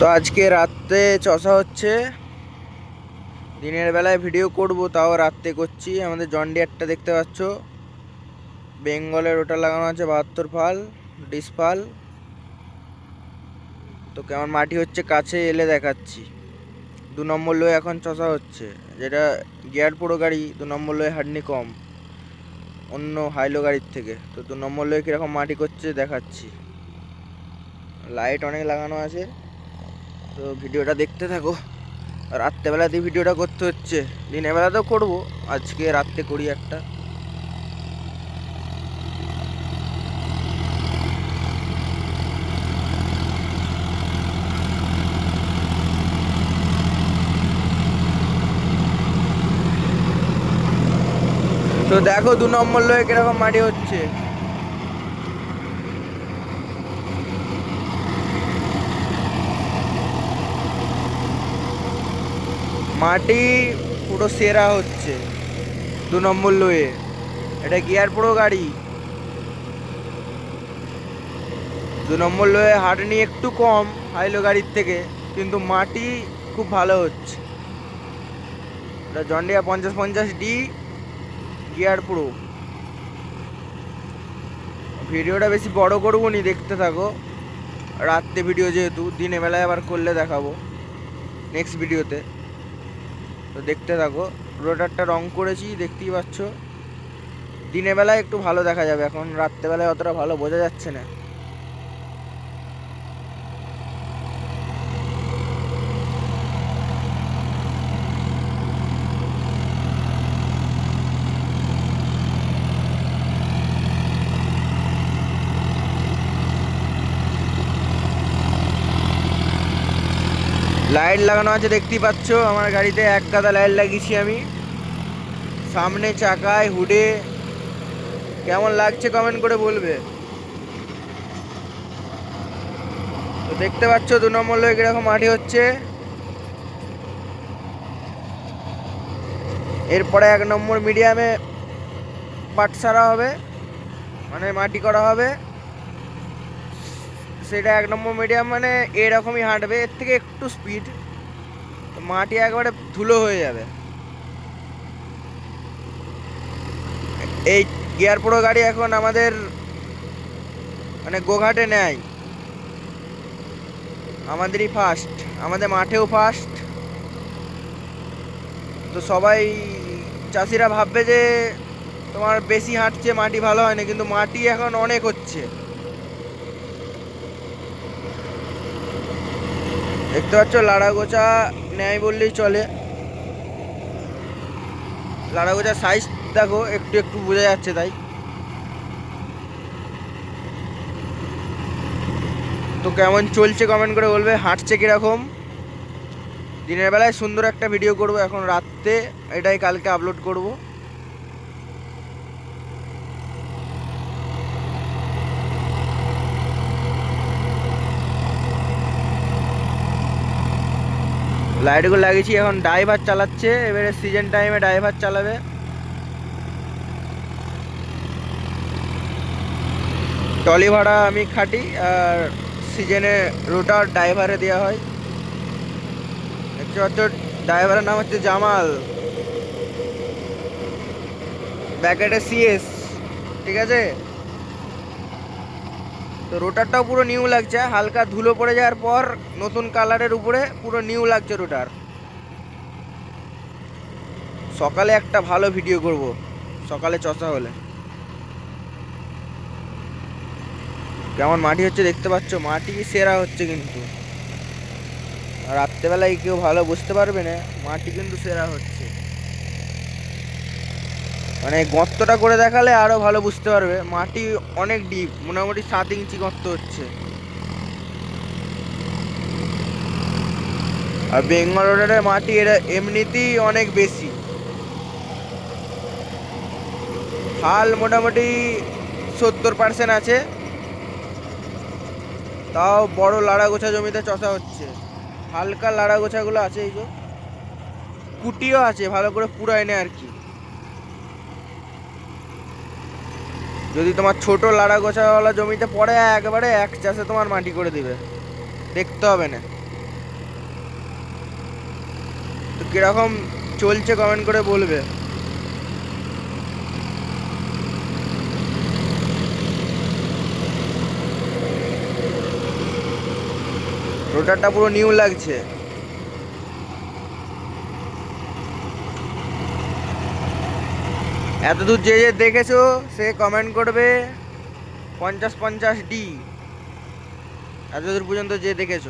তো আজকে রাত্রে চষা হচ্ছে। দিনের বেলায় ভিডিও করব, তাও রাত্রে করছি। আমাদের জন্ডিয়ারটা দেখতে পাচ্ছ। বেঙ্গলের ওটা লাগানো আছে, বাহাত্তর ফাল ডিসফাল তো কেমন মাটি হচ্ছে, কাছে এলে দেখাচ্ছি। দু নম্বর লোয়ে এখন চষা হচ্ছে। যেটা গিয়ার পুরো গাড়ি, দু নম্বর লোয়ে হাডনি কম। অন্য হাইলো গাড়ির থেকে। তো দু নম্বর লোয়ে কীরকম মাটি করছে, দেখাচ্ছি। লাইট অনেক লাগানো আছে। তো ভিডিওটা দেখতে থাকো। রাত্রেবেলাতেই ভিডিওটা করতে হচ্ছে। দিনের বেলাতেও করব, আজকে রাত্রে করি একটা। তো দেখো দু নম্বর লোয়ে কীরকম মাটি হচ্ছে। মাটি পুরো সেরা হচ্ছে। দু নম্বর লোয়ে। এটা গিয়ার পুরো গাড়ি। দু নম্বর লোয়ে হাঁটনি একটু কম হাইলো গাড়ির থেকে, কিন্তু মাটি খুব ভালো হচ্ছে। এটা জন্ডিয়া পঞ্চাশ পঞ্চাশ ডি গিয়ার প্রো। ভিডিওটা বেশি বড় করব নি দেখতে থাকো। রাত্রে ভিডিও যেহেতু দিনের বেলায় আবার করলে দেখাবো। নেক্সট ভিডিওতে। তো দেখতে থাকো। রোটারটা রং করেছি, দেখতেই পাচ্ছ। দিনের বেলায় একটু ভালো দেখা যাবে, এখন রাত্রেবেলায় অতটা ভালো বোঝা যাচ্ছে না। লাইট লাগানো আছে, দেখতেই পাচ্ছ। আমার গাড়িতে এক গাদা লাইট লাগিয়েছি আমি। সামনে চাকায় হুডে। কেমন লাগছে কমেন্ট করে বলবে। তো দেখতে পাচ্ছ, দু নম্বর লোক এরকম মাটি হচ্ছে। এরপরে এক নম্বর মিডিয়ামে পাট সারা হবে। মানে মাটি করা হবে। সেটা এক নম্বর মিডিয়াম মানে এরকমই হাঁটবে। এর থেকে একটু স্পিড মাটি একবারে ধুলো হয়ে যাবে। এই গিয়ার প্রো গাড়ি এখন আমাদের মানে গোঘাটে নেয়। আমাদেরই ফার্স্ট আমাদের মাঠেও ফার্স্ট তো সবাই চাষিরা ভাববে যে তোমার বেশি হাঁটছে, মাটি ভালো হয় না কিন্তু মাটি এখন অনেক হচ্ছে। দেখতে পাচ্ছ লাড়া গোছা নেয় বললেই চলে। লাড়াগোজার সাইজ দেখো, একটু একটু বোঝা যাচ্ছে তাই। তো কেমন চলছে কমেন্ট করে বলবে, হাঁটছে কীরকম? দিনের বেলায় সুন্দর একটা ভিডিও করব, এখন রাত্রে এটাই কালকে আপলোড করব। লাইটগুলো লাগিয়েছি, এখন ড্রাইভার চালাচ্ছে। এবারে সিজন টাইমে ড্রাইভার চালাবে। টলি ভাড়া আমি খাটি, আর সিজনে রোটার ড্রাইভারে দেওয়া হয়। পাচ্ছ ড্রাইভারের নাম হচ্ছে জামাল। ব্যাকেটে সিএস ঠিক আছে? তো রোটারটাও পুরো নিউ লাগছে, হালকা ধুলো পড়ে যাওয়ার পর নতুন কালারের উপরে পুরো নিউ লাগছে রোটার। সকালে একটা ভালো ভিডিও করব, সকালে চষা হলে। কেমন মাটি হচ্ছে দেখতে পাচ্ছ? মাটি সেরা হচ্ছে কিন্তু। রাত্রেবেলায় কেউ ভালো বুঝতে পারবে না, মাটি কিন্তু সেরা হচ্ছে। মানে গর্তটা করে দেখালে আরও ভালো বুঝতে পারবে। মাটি অনেক ডিপ মোটামুটি সাত ইঞ্চি গর্ত হচ্ছে। আর বেঙ্গল রোডের মাটি এটা এমনিতেই অনেক বেশি। হাল মোটামুটি সত্তর পার্সেন্ট আছে। তাও বড় লাড়া গোছা জমিতে চষা হচ্ছে। হালকা লাড়া গোছাগুলো আছে এই যে। কুটিও আছে, ভালো করে পুরায় নেয় আর কি। যদি তোমার ছোট লাড়া গোছাওয়ালা জমিতে পড়ে, একবারে এক চাষে তোমার মাটি করে দিবে। দেখতে হবে না। তো কীরকম চলছে কমেন্ট করে বলবে। রোটারটা পুরো নিউ লাগছে। এত দূর যে যে দেখেছ, সে কমেন্ট করবে। পঞ্চাশ পঞ্চাশ ডি এত দূর পর্যন্ত যে দেখেছ।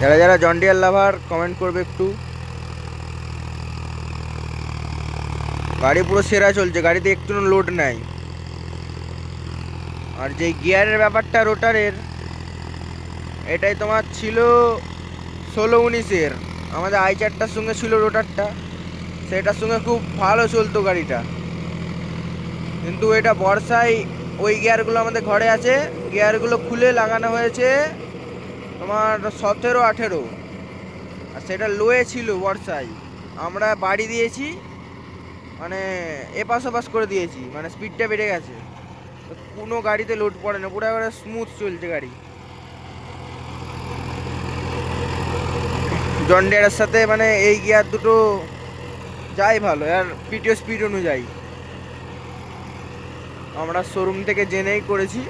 যারা যারা জন্ডিয়ার লাভার কমেন্ট করবে একটু। গাড়ি পুরো সেরা চলছে, গাড়িতে একটু লোড নাই। আর যে গিয়ারের ব্যাপারটা রোটারের এটাই তোমার ছিল ষোলো উনিশের। আমাদের আই চারটার সঙ্গে ছিল রোটারটা সেটার সঙ্গে খুব ভালো চলতো গাড়িটা। কিন্তু এটা বর্ষায় ওই গিয়ারগুলো আমাদের ঘরে আছে। গিয়ারগুলো খুলে লাগানো হয়েছে তোমার সতেরো, আঠেরো। আর সেটা লোয়ে ছিল বর্ষায়। আমরা বাড়ি দিয়েছি মানে এপাশ ওপাশ করে দিয়েছি। মানে স্পিডটা বেড়ে গেছে। কোনো গাড়িতে লোড পড়ে না। পুরো একেবারে স্মুথ চলছে গাড়ি। জন্ডিয়ারের সাথে মানে এই গিয়ার দুটো যাই ভালো, আর পিটিও স্পিড অনুযায়ী। আমরা শোরুম থেকে জেনেই করেছি।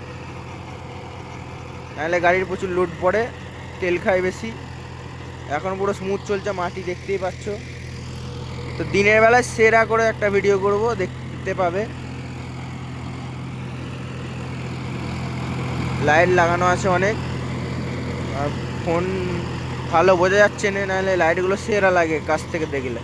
নাহলে গাড়ির প্রচুর লোড পড়ে, তেল খায় বেশি। এখন পুরো স্মুথ চলছে, মাটি দেখতেই পাচ্ছ। তো দিনের বেলায় সেরা করে একটা ভিডিও করব, দেখতে পাবে। লাইট লাগানো আছে অনেক। আর ফোন ভালো, বোঝা যাচ্ছে না, নাহলে লাইটগুলো সেরা লাগে কাছ থেকে দেখলে।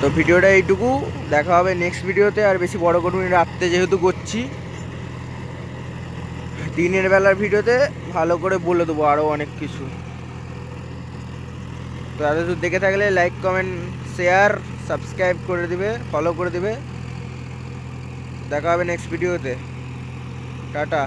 তো ভিডিওটা এইটুকু, দেখা হবে নেক্সট ভিডিওতে, আর বেশি বড় করুন রাত্রে যেহেতু করছি। দিনের বেলার ভিডিওতে ভালো করে বলে দেবো আরও অনেক কিছু। তো এত দূর দেখে থাকলে লাইক কমেন্ট শেয়ার সাবস্ক্রাইব করে দিবে ফলো করে দিবে। দেখা হবে নেক্সট ভিডিওতে। টাটা।